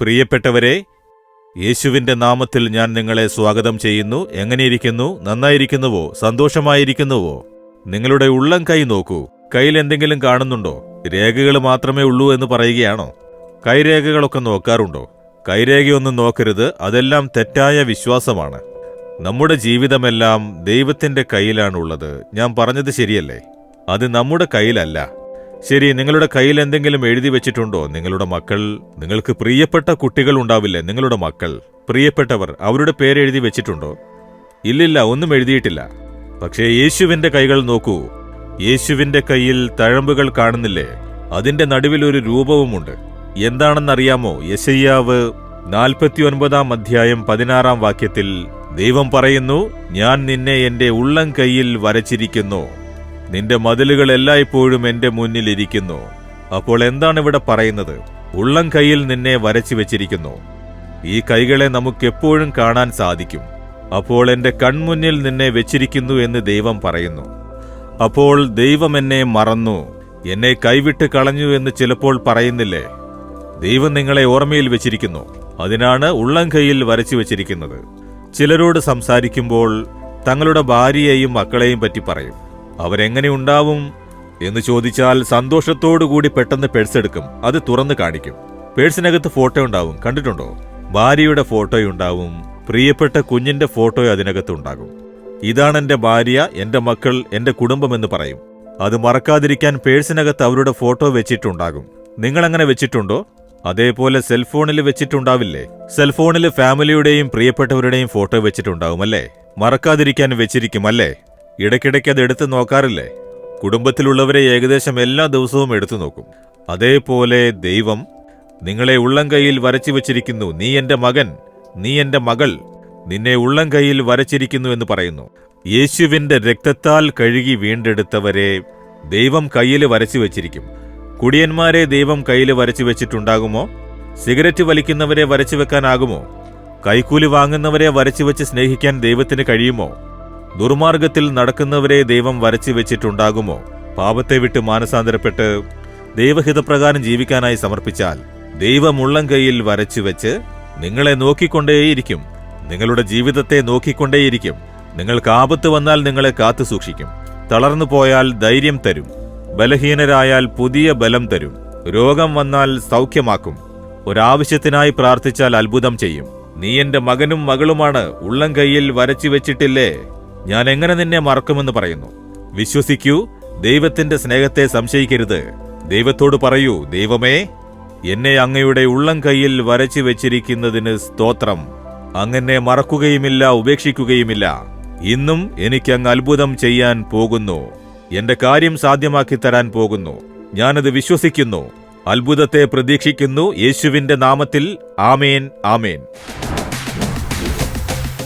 പ്രിയപ്പെട്ടവരെ യേശുവിന്റെ നാമത്തിൽ ഞാൻ നിങ്ങളെ സ്വാഗതം ചെയ്യുന്നു. എങ്ങനെയിരിക്കുന്നു? നന്നായിരിക്കുന്നുവോ? സന്തോഷമായിരിക്കുന്നുവോ? നിങ്ങളുടെ ഉള്ളം കൈ നോക്കൂ. കയ്യിൽ എന്തെങ്കിലും കാണുന്നുണ്ടോ? രേഖകൾ മാത്രമേ ഉള്ളൂ എന്ന് പറയുകയാണോ? കൈരേഖകളൊക്കെ നോക്കാറുണ്ടോ? കൈരേഖയൊന്നും നോക്കരുത്. അതെല്ലാം തെറ്റായ വിശ്വാസമാണ്. നമ്മുടെ ജീവിതമെല്ലാം ദൈവത്തിന്റെ കയ്യിലാണുള്ളത്. ഞാൻ പറഞ്ഞത് ശരിയല്ലേ? അത് നമ്മുടെ കയ്യിലല്ല. ശരി നിങ്ങളുടെ കയ്യിൽ എന്തെങ്കിലും എഴുതി വെച്ചിട്ടുണ്ടോ? നിങ്ങളുടെ മക്കൾ നിങ്ങൾക്ക് പ്രിയപ്പെട്ട കുട്ടികൾ ഉണ്ടാവില്ലേ? നിങ്ങളുടെ മക്കൾ പ്രിയപ്പെട്ടവർ അവരുടെ പേര് എഴുതി വെച്ചിട്ടുണ്ടോ? ഇല്ലില്ല ഒന്നും എഴുതിയിട്ടില്ല. പക്ഷേ യേശുവിന്റെ കൈകൾ നോക്കൂ. യേശുവിന്റെ കയ്യിൽ തഴമ്പുകൾ കാണുന്നില്ലേ? അതിന്റെ നടുവിൽ ഒരു രൂപവുമുണ്ട്. എന്താണെന്നറിയാമോ? യശയ്യാവ് നാൽപ്പത്തിയൊൻപതാം അധ്യായം പതിനാറാം വാക്യത്തിൽ ദൈവം പറയുന്നു ഞാൻ നിന്നെ എന്റെ ഉള്ളം കൈയിൽ വരച്ചിരിക്കുന്നു. നിന്റെ മതിലുകൾ എല്ലായ്പ്പോഴും എന്റെ മുന്നിലിരിക്കുന്നു അപ്പോൾ എന്താണ് ഇവിടെ പറയുന്നത്? ഉള്ളം കൈയിൽ നിന്നെ വരച്ചു വെച്ചിരിക്കുന്നു. ഈ കൈകളെ നമുക്കെപ്പോഴും കാണാൻ സാധിക്കും. അപ്പോൾ എന്റെ കൺമുന്നിൽ നിന്നെ വെച്ചിരിക്കുന്നു എന്ന് ദൈവം പറയുന്നു. അപ്പോൾ ദൈവം എന്നെ മറന്നു. എന്നെ കൈവിട്ട് കളഞ്ഞു എന്ന് ചിലപ്പോൾ പറയുന്നില്ലേ? ദൈവം നിങ്ങളെ ഓർമ്മയിൽ വെച്ചിരിക്കുന്നു. അതിനാണ് ഉള്ളം കൈയിൽ വരച്ചു വെച്ചിരിക്കുന്നത്. ചിലരോട് സംസാരിക്കുമ്പോൾ തങ്ങളുടെ ഭാര്യയെയും മക്കളെയും പറ്റി പറയും. അവരെങ്ങനെ ഉണ്ടാവും എന്ന് ചോദിച്ചാൽ സന്തോഷത്തോടുകൂടി പെട്ടെന്ന് പേഴ്സ് എടുക്കും. അത് തുറന്ന് കാണിക്കും. പേഴ്സിനകത്ത് ഫോട്ടോ ഉണ്ടാവും. കണ്ടിട്ടുണ്ടോ? ഭാര്യയുടെ ഫോട്ടോയുണ്ടാവും പ്രിയപ്പെട്ട കുഞ്ഞിന്റെ ഫോട്ടോ അതിനകത്ത് ഉണ്ടാകും. ഇതാണ് എന്റെ ഭാര്യ എന്റെ മക്കൾ എന്റെ കുടുംബമെന്ന് പറയും. അത് മറക്കാതിരിക്കാൻ പേഴ്സിനകത്ത് അവരുടെ ഫോട്ടോ വെച്ചിട്ടുണ്ടാകും. നിങ്ങൾ അങ്ങനെ വെച്ചിട്ടുണ്ടോ? അതേപോലെ സെൽഫോണിൽ വെച്ചിട്ടുണ്ടാവില്ലേ? സെൽഫോണിൽ ഫാമിലിയുടെയും പ്രിയപ്പെട്ടവരുടെയും ഫോട്ടോ വെച്ചിട്ടുണ്ടാവും അല്ലേ മറക്കാതിരിക്കാൻ വെച്ചിരിക്കും അല്ലേ ഇടയ്ക്കിടയ്ക്ക് അത് എടുത്തു നോക്കാറില്ലേ? കുടുംബത്തിലുള്ളവരെ ഏകദേശം എല്ലാ ദിവസവും എടുത്തു നോക്കും. അതേപോലെ ദൈവം നിങ്ങളെ ഉള്ളം കൈയിൽ വരച്ചു വച്ചിരിക്കുന്നു. നീ എന്റെ മകൻ. നീ എന്റെ മകൾ. നിന്നെ ഉള്ളം കൈയിൽ വരച്ചിരിക്കുന്നു എന്ന് പറയുന്നു. യേശുവിന്റെ രക്തത്താൽ കഴുകി വീണ്ടെടുത്തവരെ ദൈവം കയ്യിൽ വരച്ചു വച്ചിരിക്കും. കുടിയന്മാരെ ദൈവം കയ്യിൽ വരച്ചു വെച്ചിട്ടുണ്ടാകുമോ? സിഗരറ്റ് വലിക്കുന്നവരെ വരച്ചു വെക്കാനാകുമോ? കൈക്കൂലി വാങ്ങുന്നവരെ വരച്ചു വെച്ച് സ്നേഹിക്കാൻ ദൈവത്തിന് കഴിയുമോ? ദുർമാർഗത്തിൽ നടക്കുന്നവരെ ദൈവം വരച്ചു വെച്ചിട്ടുണ്ടാകുമോ? പാപത്തെ വിട്ട് മാനസാന്തരപ്പെട്ട് ദൈവഹിതപ്രകാരം ജീവിക്കാനായി സമർപ്പിച്ചാൽ ദൈവമുള്ളം കൈയിൽ വരച്ചു വെച്ച് നിങ്ങളെ നോക്കിക്കൊണ്ടേയിരിക്കും. നിങ്ങളുടെ ജീവിതത്തെ നോക്കിക്കൊണ്ടേയിരിക്കും. നിങ്ങൾക്ക് ആപത്ത് വന്നാൽ നിങ്ങളെ കാത്തു സൂക്ഷിക്കും. തളർന്നു പോയാൽ ധൈര്യം തരും. ബലഹീനരായാൽ പുതിയ ബലം തരും. രോഗം വന്നാൽ സൗഖ്യമാക്കും. ഒരാവശ്യത്തിനായി പ്രാർത്ഥിച്ചാൽ അത്ഭുതം ചെയ്യും. നീ എന്റെ മകനും മകളുമാണ്. ഉള്ളം കൈയിൽ വരച്ചു വെച്ചിട്ടില്ലേ? ഞാൻ എങ്ങനെ നിന്നെ മറക്കുമെന്ന് പറയുന്നു. വിശ്വസിക്കൂ ദൈവത്തിന്റെ സ്നേഹത്തെ സംശയിക്കരുത്. ദൈവത്തോട് പറയൂ ദൈവമേ എന്നെ അങ്ങയുടെ ഉള്ളം കൈയിൽ വരച്ചു വെച്ചിരിക്കുന്നതിന് സ്തോത്രം. അങ്ങനെ മറക്കുകയുമില്ല ഉപേക്ഷിക്കുകയുമില്ല. ഇന്നും എനിക്ക് അങ്ങ് അത്ഭുതം ചെയ്യാൻ പോകുന്നു. എന്റെ കാര്യം സാധ്യമാക്കി തരാൻ പോകുന്നു. ഞാനത് വിശ്വസിക്കുന്നു. അത്ഭുതത്തെ പ്രതീക്ഷിക്കുന്നു. യേശുവിന്റെ നാമത്തിൽ ആമേൻ ആമേൻ.